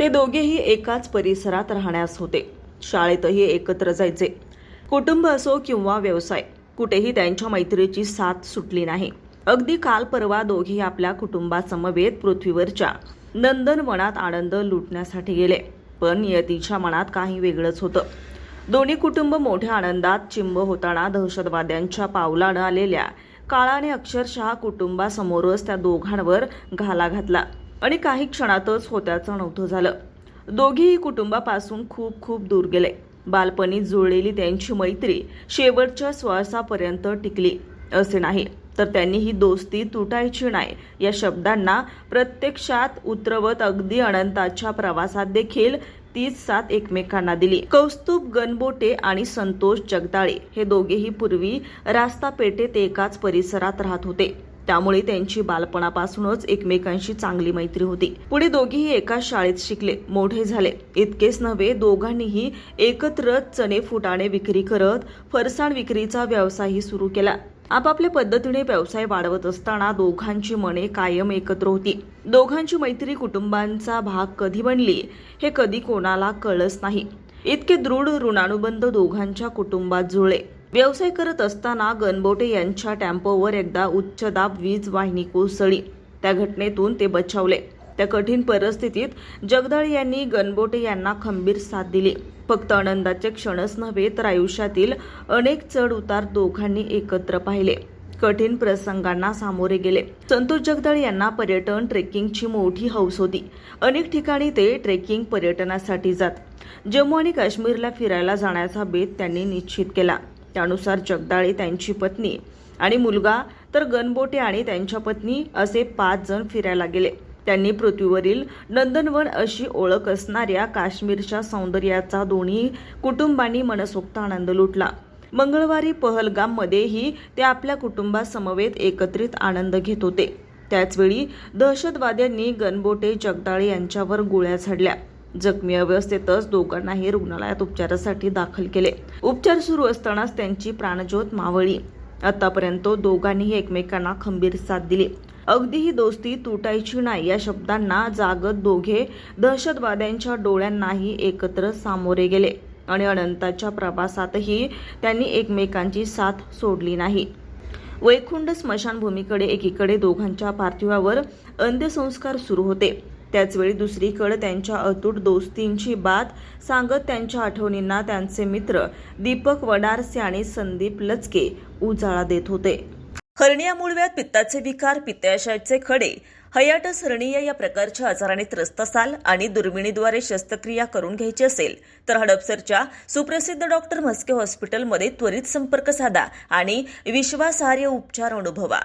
ते दोघेही एकाच परिसरात राहण्यास होते. शाळेतही एकत्र जायचे. कुटुंब असो किंवा व्यवसाय कुठेही त्यांच्या मैत्रीची साथ सुटली नाही. अगदी काल परवा दोघेही आपल्या कुटुंबासमवेत पृथ्वीवरच्या नंदनवनात आनंद लुटण्यासाठी गेले. पण नियतीच्या मनात काही वेगळंच होतं. दोन्ही कुटुंब मोठ्या आनंदात चिंब होताना दहशतवाद्यांच्या पावलानं आलेल्या काळाने अक्षरशः कुटुंबासमोरच त्या दोघांवर घाला घातला. आणि काही क्षणातच होत्याचं नव्हतं झालं. दोघेही कुटुंबापासून खूप खूप दूर गेले. बालपणी जुळलेली त्यांची मैत्री शेवटच्या श्वासापर्यंत टिकली. असे नाही तर त्यांनी ही दोस्ती तुटायची नाही या शब्दांना प्रत्यक्षात उतरवत अगदी अनंताच्या प्रवासात देखील तीच साथ एकमेकांना दिली. कौस्तुभ गणबोटे आणि संतोष जगदाळे हे दोघेही पूर्वी रास्ता पेठेत एकाच परिसरात राहत होते. त्यामुळे त्यांची बालपणापासूनच एकमेकांशी चांगली मैत्री होती. पुढे दोघेही एकाच शाळेत शिकले. मोठे झाले. इतकेच नव्हे दोघांनीही एकत्र चणे फुटाणे विक्री करत फरसाण विक्रीचा व्यवसायही सुरू केला. आपापल्या पद्धतीने व्यवसाय वाढवत असताना दोघांची मने कायम एकत्र होती. दोघांची मैत्री कुटुंबांचा भाग कधी बनली हे कधी कोणाला कळच नाही. इतके दृढ ऋणानुबंध दोघांच्या कुटुंबात जुळले. व्यवसाय करत असताना गणबोटे यांच्या टेम्पोवर एकदा उच्च दाब वीज वाहिनी कोसळली. त्या घटनेतून ते बचावले. त्या कठीण परिस्थितीत जगदाळ यांनी गणबोटे यांना खंबीर साथ दिली. फक्त आनंदाचे क्षणच नव्हे तर आयुष्यातील अनेक चढ उतार दोघांनी एकत्र पाहिले. कठीण प्रसंगांना सामोरे गेले. संतोष जगदाळ यांना पर्यटन ट्रेकिंगची मोठी हौस होती. अनेक ठिकाणी ते ट्रेकिंग पर्यटनासाठी जात. जम्मू आणि काश्मीरला फिरायला जाण्याचा बेत त्यांनी निश्चित केला. त्यानुसार जगदाळे त्यांची पत्नी आणि मुलगा तर गणबोटे आणि त्यांच्या पत्नी असे पाच जण फिरायला गेले. त्यांनी पृथ्वीवरील नंदनवन अशी ओळख असणाऱ्या काश्मीरच्या सौंदर्याचा दोन्ही कुटुंबांनी मनसोक्त आनंद लुटला. मंगळवारी पहलगाममध्येही ते आपल्या कुटुंबासमवेत एकत्रित आनंद घेत होते. त्याचवेळी दहशतवाद्यांनी गणबोटे जगदाळे यांच्यावर गोळ्या झाडल्या. जखमी अवस्थेतच दोघांनाही रुग्णालयात उपचारासाठी दाखल केले. उपचार सुरू असतानाच त्यांची प्राणज्योत मावळी आतापर्यंत दोघांनीही एकमेकांना खंबीर साथ दिली. अगदी ही दोस्ती तुटायची नाही या शब्दांना जागत दोघे दहशतवाद्यांच्या डोळ्यांनाही एकत्र सामोरे गेले आणि अनंताच्या प्रवासातही त्यांनी एकमेकांची साथ सोडली नाही. वैकुंठ स्मशानभूमीकडे एकीकडे दोघांच्या पार्थिवावर अंत्यसंस्कार सुरू होते. त्याचवेळी दुसरीकडे त्यांच्या अतूट दोस्तींची बात सांगत त्यांच्या आठवणींना त्यांचे मित्र दीपक वडारसे आणि संदीप लचके उजाळा देत होते. हर्निया मुळव्यात पित्ताचे विकार पित्ताशयाचे खडे हयाटस हर्निया या प्रकारच्या आजाराने त्रस्त असाल आणि दुर्बिणीद्वारे शस्त्रक्रिया करून घ्यायची असेल तर हडपसरच्या सुप्रसिद्ध डॉक्टर म्हस्के हॉस्पिटलमध्ये त्वरित संपर्क साधा आणि विश्वासार्ह उपचार अनुभवा.